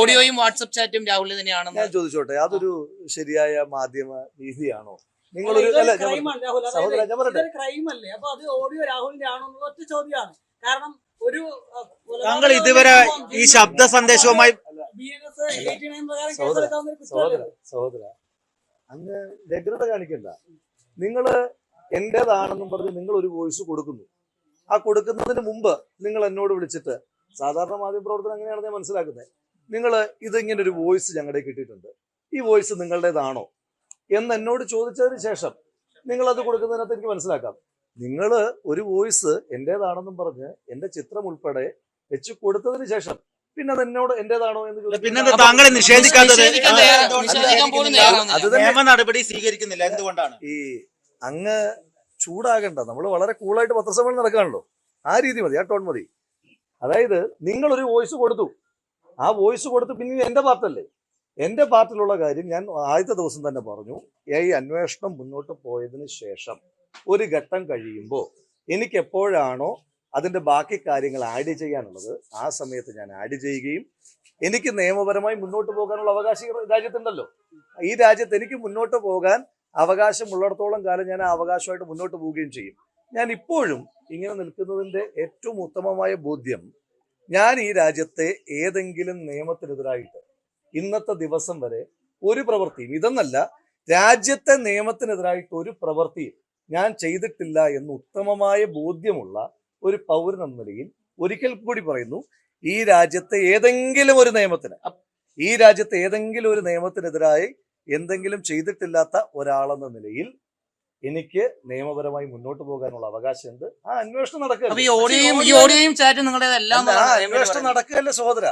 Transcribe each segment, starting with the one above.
ഓഡിയോയും WhatsApp ചാറ്റും Rahul തന്നെയാണെന്ന് ഞാൻ ചോദിച്ചോട്ടെ അതൊരു ശരിയായ മാധ്യമ രീതിയാണോ? നിങ്ങൾ സഹോദരൻ ഞാൻ പറയട്ടെ. അപ്പൊ അത് ഓഡിയോ രാഹുലിന്റെ ആണോ എന്നുള്ള ഒറ്റ ചോദ്യമാണ്. കാരണം ഒരു താങ്കൾ ഇതുവരെ ഈ ശബ്ദ സന്ദേശവുമായി BNS 89 പ്രകാരം സഹോദര, കേസെടുക്കാവുന്ന ഒരു സഹോദര കുറ്റമല്ലേ? സഹോദര അങ്ങ് വ്യഗ്രത കാണിക്കണ്ട. നിങ്ങൾ എന്റേതാണെന്നും പറഞ്ഞ് നിങ്ങൾ ഒരു വോയിസ് കൊടുക്കുന്നു. ആ കൊടുക്കുന്നതിന് മുമ്പ് നിങ്ങൾ എന്നോട് വിളിച്ചിട്ട് സാധാരണ മാധ്യമപ്രവർത്തനം അങ്ങനെയാണ് ഞാൻ മനസ്സിലാക്കുന്നത്? നിങ്ങൾ ഇതിങ്ങനെ ഒരു വോയിസ് ഞങ്ങളുടെ കിട്ടിയിട്ടുണ്ട്. ഈ വോയിസ് നിങ്ങളുടേതാണോ? എന്ന് എന്നോട് ചോദിച്ചതിന് ശേഷം നിങ്ങൾ അത് കൊടുക്കുന്നതിനകത്ത് എനിക്ക് മനസ്സിലാക്കാം. നിങ്ങൾ ഒരു വോയിസ് എന്റേതാണെന്നും പറഞ്ഞ് എന്റെ ചിത്രം ഉൾപ്പെടെ വെച്ച് കൊടുത്തതിന് ശേഷം പിന്നെ അത് എന്നോട് എന്റേതാണോ എന്ന് താങ്കളെ നിഷേധിക്കാത്തത്? പോലും അത് നിയമ നടപടി സ്വീകരിക്കുന്നില്ല എന്തുകൊണ്ടാണ്? ഈ അങ്ങ് ചൂടാകണ്ട. നമ്മൾ വളരെ കൂളായിട്ട് പത്രസമ്മേളനം നടക്കുകയാണല്ലോ ആ രീതി മതി. ആ ടോൺ മതി. അതായത് നിങ്ങൾ ഒരു വോയിസ് കൊടുത്തു. ആ വോയിസ് കൊടുത്ത് പിന്നെ എന്റെ പാർട്ടല്ലേ? എന്റെ പാർട്ടിലുള്ള കാര്യം ഞാൻ ആദ്യത്തെ ദിവസം തന്നെ പറഞ്ഞു ഈ അന്വേഷണം മുന്നോട്ട് പോയതിന് ശേഷം ഒരു ഘട്ടം കഴിയുമ്പോൾ എനിക്ക് എപ്പോഴാണോ അതിന്റെ ബാക്കി കാര്യങ്ങൾ ആഡ് ചെയ്യാനുള്ളത്? ആ സമയത്ത് ഞാൻ ആഡ് ചെയ്യുകയും എനിക്ക് നിയമപരമായി മുന്നോട്ട് പോകാനുള്ള അവകാശം രാജ്യത്തുണ്ടല്ലോ. ഈ രാജ്യത്ത് എനിക്ക് മുന്നോട്ട് പോകാൻ അവകാശമുള്ളിടത്തോളം കാലം ഞാൻ ആ അവകാശമായിട്ട് മുന്നോട്ട് പോവുകയും ചെയ്യും. ഞാൻ ഇപ്പോഴും ഇങ്ങനെ നിൽക്കുന്നതിന്റെ ഏറ്റവും ഉത്തമമായ ബോധ്യം ഞാൻ ഈ രാജ്യത്തെ ഏതെങ്കിലും നിയമത്തിനെതിരായിട്ട് ഇന്നത്തെ ദിവസം വരെ ഒരു പ്രവൃത്തിയും ഇതെന്നല്ല രാജ്യത്തെ നിയമത്തിനെതിരായിട്ട് ഒരു പ്രവൃത്തിയും ഞാൻ ചെയ്തിട്ടില്ല എന്ന് ഉത്തമമായ ബോധ്യമുള്ള ഒരു പൗരൻ എന്ന നിലയിൽ ഒരിക്കൽ കൂടി പറയുന്നു ഈ രാജ്യത്തെ ഏതെങ്കിലും ഒരു നിയമത്തിന് ഈ രാജ്യത്തെ ഏതെങ്കിലും ഒരു നിയമത്തിനെതിരായി എന്തെങ്കിലും ചെയ്തിട്ടില്ലാത്ത ഒരാളെന്ന നിലയിൽ എനിക്ക് നിയമപരമായി മുന്നോട്ട് പോകാനുള്ള അവകാശമുണ്ട് ആ അന്വേഷണം നടക്കുകയും ഈ നടക്കുക ഓഡിയോയും ഈ ഓഡിയോയും ചാറ്റും നിങ്ങളുടേതല്ല ആ അന്വേഷണം നടക്കുകയല്ലേ സഹോദര?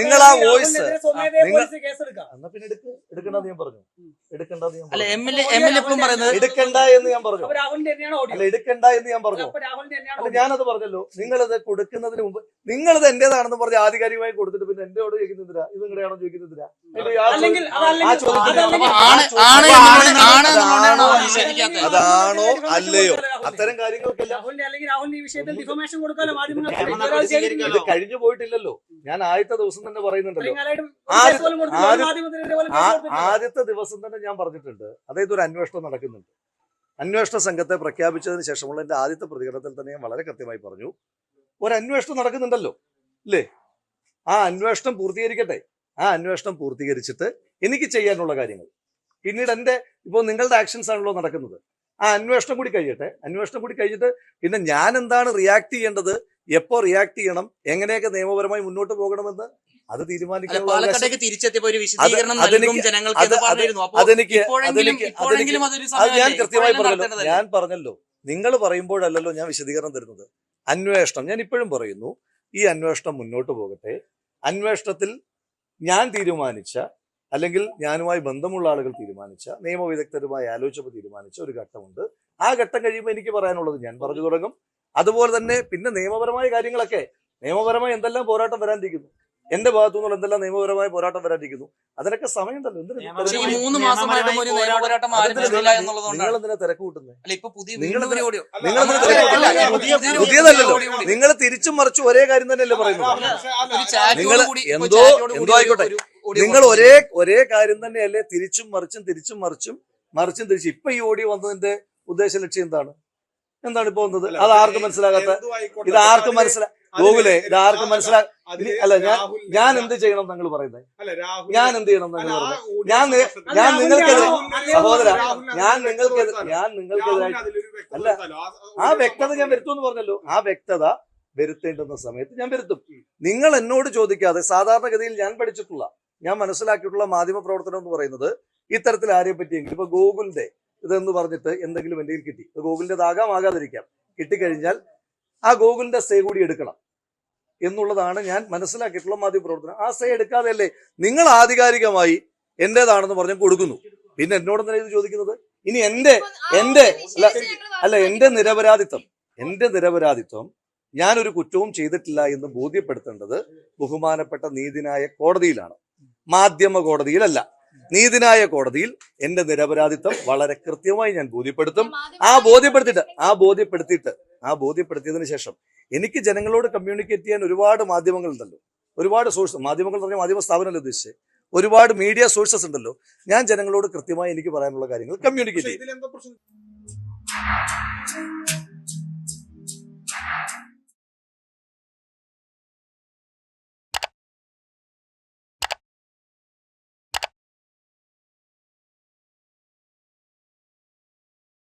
നിങ്ങൾ ആ വോയിസ് എന്നാ പിന്നെ എടുക്ക്? എടുക്കണ്ടെന്ന് ഞാൻ പറഞ്ഞു. എടുക്കണ്ടെന്ന് ഞാൻ പറഞ്ഞു. എടുക്കണ്ട എന്ന് ഞാൻ പറഞ്ഞു. അല്ല എടുക്കണ്ട എന്ന് ഞാൻ പറഞ്ഞു. അല്ല. ഞാനത് പറഞ്ഞല്ലോ. നിങ്ങളത് കൊടുക്കുന്നതിന് മുമ്പ് നിങ്ങളത് എന്റേതാണെന്ന് പറഞ്ഞ് ആധികാരികമായി കൊടുത്തിട്ട് പിന്നെ എന്നോട് ചോദിക്കുന്നില്ല ഇത് നിങ്ങളുടെയാണോ ചോദിക്കുന്നില്ല ആ അതല്ലെങ്കിൽ അതാണോ അല്ലയോ? അത്തരം കാര്യങ്ങൾക്കെല്ലാം. ഇത് കഴിഞ്ഞു പോയിട്ടില്ലല്ലോ ഞാൻ ആദ്യത്തെ ദിവസം തന്നെ പറയുന്നുണ്ടല്ലോ. ആദ്യത്തെ ദിവസം തന്നെ ഞാൻ പറഞ്ഞിട്ടുണ്ട്. അതായത് ഒരു അന്വേഷണം നടക്കുന്നുണ്ട്. അന്വേഷണ സംഘത്തെ പ്രഖ്യാപിച്ചതിന് ശേഷമുള്ള എന്റെ ആദ്യത്തെ പ്രതികരണത്തിൽ തന്നെ ഞാൻ വളരെ കൃത്യമായി പറഞ്ഞു. ഒരു അന്വേഷണം നടക്കുന്നുണ്ടല്ലോ. അല്ലേ ആ അന്വേഷണം പൂർത്തീകരിക്കട്ടെ. ആ അന്വേഷണം പൂർത്തീകരിച്ചിട്ട് എനിക്ക് ചെയ്യാനുള്ള കാര്യങ്ങൾ. പിന്നീട് എന്റെ ഇപ്പോൾ നിങ്ങളുടെ ആക്ഷൻസ് ആണല്ലോ നടക്കുന്നത്. ആ അന്വേഷണം കൂടി കഴിയട്ടെ. അന്വേഷണം കൂടി കഴിഞ്ഞിട്ട് പിന്നെ ഞാൻ എന്താണ് റിയാക്ട് ചെയ്യേണ്ടത്? എപ്പോ റിയാക്ട് ചെയ്യണം? എങ്ങനെയൊക്കെ നിയമപരമായി മുന്നോട്ട് പോകണമെന്ന് അത് തീരുമാനിക്കുന്നത് ഞാൻ കൃത്യമായി പറഞ്ഞല്ലോ. ഞാൻ പറഞ്ഞല്ലോ. നിങ്ങൾ പറയുമ്പോഴല്ലല്ലോ ഞാൻ വിശദീകരണം തരുന്നത്. അന്വേഷണം. ഞാൻ ഇപ്പോഴും പറയുന്നു ഈ അന്വേഷണം മുന്നോട്ട് പോകട്ടെ. അന്വേഷണത്തിൽ ഞാൻ തീരുമാനിച്ച അല്ലെങ്കിൽ ഞാനുമായി ബന്ധമുള്ള ആളുകൾ തീരുമാനിച്ച നിയമവിദഗ്ധരുമായി ആലോചിച്ചപ്പോൾ തീരുമാനിച്ച ഒരു ഘട്ടമുണ്ട്. ആ ഘട്ടം കഴിയുമ്പോൾ എനിക്ക് പറയാനുള്ളത് ഞാൻ പറഞ്ഞു തുടങ്ങും. അതുപോലെ തന്നെ പിന്നെ നിയമപരമായ കാര്യങ്ങളൊക്കെ. നിയമപരമായി എന്തെല്ലാം പോരാട്ടം വരാനിരിക്കുന്നു? എന്റെ ഭാഗത്തു നിന്നുള്ള എന്തെല്ലാം നിയമപരമായ പോരാട്ടം വരാനിരിക്കുന്നു? അതിനൊക്കെ സമയം തന്നെ പക്ഷേ മൂന്ന് മാസമായിട്ടും ഒരു നിയമ പോരാട്ടം എന്നുള്ളതുകൊണ്ടാണ്. നിങ്ങൾ എന്തിനാ തിരക്ക് കൂട്ടുന്നത്? പുതിയതല്ലല്ലോ. നിങ്ങൾ തിരിച്ചും മറിച്ചും ഒരേ കാര്യം തന്നെയല്ലേ പറയുന്നത്. നിങ്ങൾ എന്തോ- എന്തോ ആയിക്കോട്ടെ. നിങ്ങൾ ഒരേ ഒരേ കാര്യം തന്നെയല്ലേ തിരിച്ചും മറിച്ചും തിരിച്ചും മറിച്ചും മറിച്ചും തിരിച്ചും. ഇപ്പൊ ഈ ഓടി വന്നതിന്റെ ഉദ്ദേശ ലക്ഷ്യം എന്താണ്? എന്താണ് ഇപ്പൊ വന്നത്? അത് ആർക്കും മനസ്സിലാകാത്ത ഇത് ആർക്കും മനസ്സിലാ ഗോകുലെ ഇത് ആർക്കും മനസ്സിലാ അല്ല ഞാൻ ഞാൻ എന്ത് ചെയ്യണം നിങ്ങൾ പറയുന്നത്? ഞാൻ എന്ത് ചെയ്യണം നിങ്ങൾ പറയുന്നത്? ഞാൻ ഞാൻ നിങ്ങൾക്കെതിരെ സഹോദര ഞാൻ നിങ്ങൾക്കെതിരെ ഞാൻ നിങ്ങൾക്കെതിരായി അല്ല, ആ വ്യക്തത ഞാൻ വരുത്തുമെന്ന് പറഞ്ഞല്ലോ. ആ വ്യക്തത വരുത്തേണ്ടുന്ന സമയത്ത് ഞാൻ വരുത്തും. നിങ്ങൾ എന്നോട് ചോദിക്കാതെ സാധാരണഗതിയിൽ ഞാൻ പഠിച്ചിട്ടുള്ള ഞാൻ മനസ്സിലാക്കിയിട്ടുള്ള മാധ്യമ പ്രവർത്തനം എന്ന് പറയുന്നത് ഇത്തരത്തിൽ ആരെയും പറ്റിയെങ്കിലും ഇപ്പൊ ഗൂഗിളിന്റെ ഇതെന്ന് പറഞ്ഞിട്ട് എന്തെങ്കിലും എന്റെ കയ്യിൽ കിട്ടി. ഗോകുലിന്റേതാകാം ആകാതിരിക്കാം കിട്ടിക്കഴിഞ്ഞാൽ ആ ഗൂഗിളിന്റെ സേ കൂടി എടുക്കണം എന്നുള്ളതാണ് ഞാൻ മനസ്സിലാക്കിയിട്ടുള്ള മാധ്യമ പ്രവർത്തനം ആ സേ എടുക്കാതെയല്ലേ നിങ്ങൾ ആധികാരികമായി എന്റേതാണെന്ന് പറഞ്ഞ് കൊടുക്കുന്നു. പിന്നെ എന്നോട് എന്തിനാ ഇത് ചോദിക്കുന്നത്? ഇനി എന്റെ എന്റെ അല്ല അല്ല എന്റെ നിരപരാധിത്വം എന്റെ നിരപരാധിത്വം ഞാനൊരു കുറ്റവും ചെയ്തിട്ടില്ല എന്ന് ബോധ്യപ്പെടുത്തേണ്ടത് ബഹുമാനപ്പെട്ട നീതിനായ കോടതിയിലാണ്. മാധ്യമ കോടതിയിലല്ല. നീതിനായ കോടതിയിൽ എന്റെ നിരപരാധിത്വം വളരെ കൃത്യമായി ഞാൻ ബോധ്യപ്പെടുത്തും. ആ ബോധ്യപ്പെടുത്തിയിട്ട് ആ ബോധ്യപ്പെടുത്തിയിട്ട് ആ ബോധ്യപ്പെടുത്തിയതിനു ശേഷം എനിക്ക് ജനങ്ങളോട് കമ്മ്യൂണിക്കേറ്റ് ചെയ്യാൻ ഒരുപാട് മാധ്യമങ്ങൾ ഉണ്ടല്ലോ ഒരുപാട് സോഴ്സ് മാധ്യമങ്ങൾ എന്ന് പറഞ്ഞാൽ മാധ്യമ സ്ഥാപനമല്ല ഉദ്ദേശിച്ചത് ഒരുപാട് മീഡിയ സോഴ്സസ് ഉണ്ടല്ലോ. ഞാൻ ജനങ്ങളോട് കൃത്യമായി എനിക്ക് പറയാനുള്ള കാര്യങ്ങൾ കമ്മ്യൂണിക്കേറ്റ് ചെയ്യും.